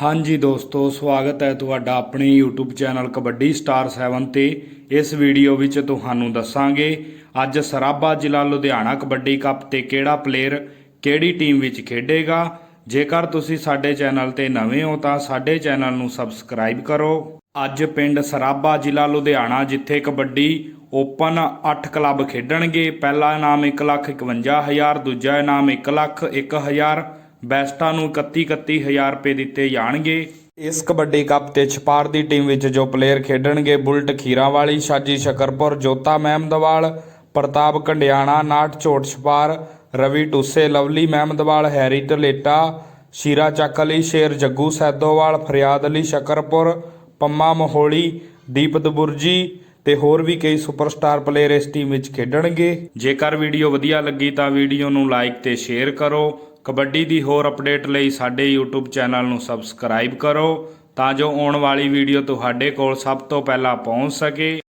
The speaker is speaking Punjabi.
ਹਾਂਜੀ ਦੋਸਤੋ, ਸਵਾਗਤ ਹੈ ਤੁਹਾਡਾ ਆਪਣੇ YouTube ਚੈਨਲ ਕਬੱਡੀ ਸਟਾਰ 7 ਤੇ। ਇਸ ਵੀਡੀਓ ਵਿੱਚ ਤੁਹਾਨੂੰ ਦੱਸਾਂਗੇ, ਅੱਜ ਸਰਾਭਾ ਜ਼ਿਲ੍ਹਾ ਲੁਧਿਆਣਾ ਕਬੱਡੀ ਕੱਪ ਤੇ ਕਿਹੜਾ ਪਲੇਅਰ ਕਿਹੜੀ ਟੀਮ ਵਿੱਚ ਖੇਡੇਗਾ। ਜੇਕਰ ਤੁਸੀਂ ਸਾਡੇ ਚੈਨਲ ਤੇ ਨਵੇਂ ਹੋ ਤਾਂ ਸਾਡੇ ਚੈਨਲ ਨੂੰ ਸਬਸਕ੍ਰਾਈਬ ਕਰੋ। ਅੱਜ ਪਿੰਡ ਸਰਾਭਾ ਜ਼ਿਲ੍ਹਾ ਲੁਧਿਆਣਾ ਜਿੱਥੇ ਕਬੱਡੀ ਓਪਨ 8 ਕਲੱਬ ਖੇਡਣਗੇ, ਪਹਿਲਾ ਇਨਾਮ 151000 ਦੂਜਾ ਇਨਾਮ 1 ਲੱਖ 1000 ਬੈਸਟਾਂ ਨੂੰ 31 31000 ਰੁਪਏ ਦਿੱਤੇ ਜਾਣਗੇ। ਇਸ ਕਬੱਡੀ ਕੱਪ ਤੇ ਛਪਾਰ ਦੀ ਟੀਮ ਵਿੱਚ ਜੋ ਪਲੇਅਰ ਖੇਡਣਗੇ ਬੁਲਟ ਖੀਰਾਂ ਵਾਲੀ ਸ਼ਾਜੀ ਸ਼ਕਰਪੁਰ ਜੋਤਾ ਮਹਿਮਦਵਾਲ ਪ੍ਰਤਾਪ ਕੰਡਿਆਣਾ ਨਾਟ ਝੋਟ ਛਪਾਰ ਰਵੀ ਟੂਸੇ ਲਵਲੀ ਮਹਿਮਦਵਾਲ ਹੈਰੀ ਢਲੇਟਾ ਸ਼ੀਰਾ ਚੱਕ ਅਲੀ ਸ਼ੇਰ ਜੱਗੂ ਸੈਦੋਵਾਲ ਫਰਿਆਦ ਅਲੀ ਸ਼ਕਰਪੁਰ ਪੰਮਾ ਮਹੋਲੀ ਦੀਪਤ ਬੁਰਜੀ ਤੇ ਹੋਰ ਵੀ ਕਈ ਸੁਪਰਸਟਾਰ ਪਲੇਅਰ ਇਸ ਟੀਮ ਵਿੱਚ ਖੇਡਣਗੇ। ਜੇਕਰ ਵੀਡੀਓ ਵਧੀਆ ਲੱਗੀ ਤਾਂ ਵੀਡੀਓ ਨੂੰ ਲਾਈਕ ਤੇ ਸ਼ੇਅਰ ਕਰੋ। ਕਬੱਡੀ ਦੀ ਹੋਰ ਅਪਡੇਟ ਲਈ ਸਾਡੇ YouTube ਚੈਨਲ ਨੂੰ ਸਬਸਕ੍ਰਾਈਬ ਕਰੋ ਤਾਂ ਜੋ ਆਉਣ ਵਾਲੀ ਵੀਡੀਓ ਤੁਹਾਡੇ ਕੋਲ ਸਭ ਤੋਂ ਪਹਿਲਾਂ ਪਹੁੰਚ ਸਕੇ।